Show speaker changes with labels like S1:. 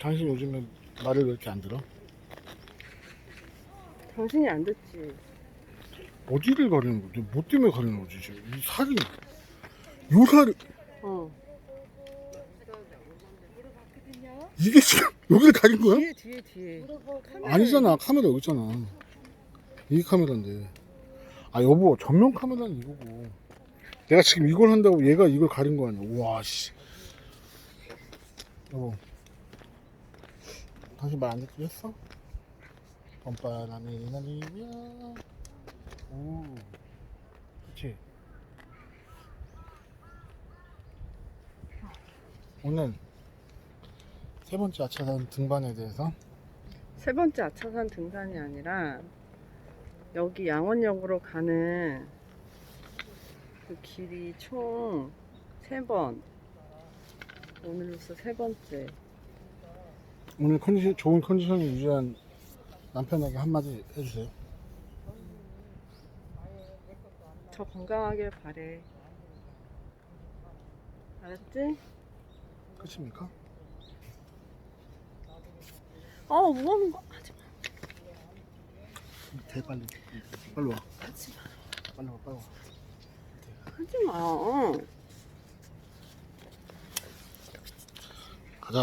S1: 당신 요즘에 말을 왜 이렇게 안 들어?
S2: 당신이 안 듣지.
S1: 어디를 가리는 거지? 뭐 때문에 가리는 거지 지금? 이 살이 요 살이
S2: 어.
S1: 이게 지금 여기를 가린 거야?
S2: 뒤에 뒤에 뒤에.
S1: 아니잖아 카메라 여기 있잖아 이 카메라인데 아 여보 전면 카메라는 이거고 내가 지금 이걸 한다고 얘가 이걸 가린 거 아니야 우와 씨 여보 당신 말 안 듣기로 했어? 봄바람이 날리며 오 그치 오늘 세 번째 아차산 등반에 대해서
S2: 세 번째 아차산 등산이 아니라 여기 양원역으로 가는 그 길이 총 세 번. 오늘로서 세 번째.
S1: 오늘 컨디션 좋은 컨디션을 유지한 남편에게 한마디 해주세요.
S2: 저 건강하길 바래. 알았지?
S1: 끝입니까?
S2: 어, 무거운 거 하지 마.
S1: 대 빨리 빨리 와
S2: 하지 마.
S1: 빨리 와 빨리 와.
S2: 하지 마.
S1: 가자.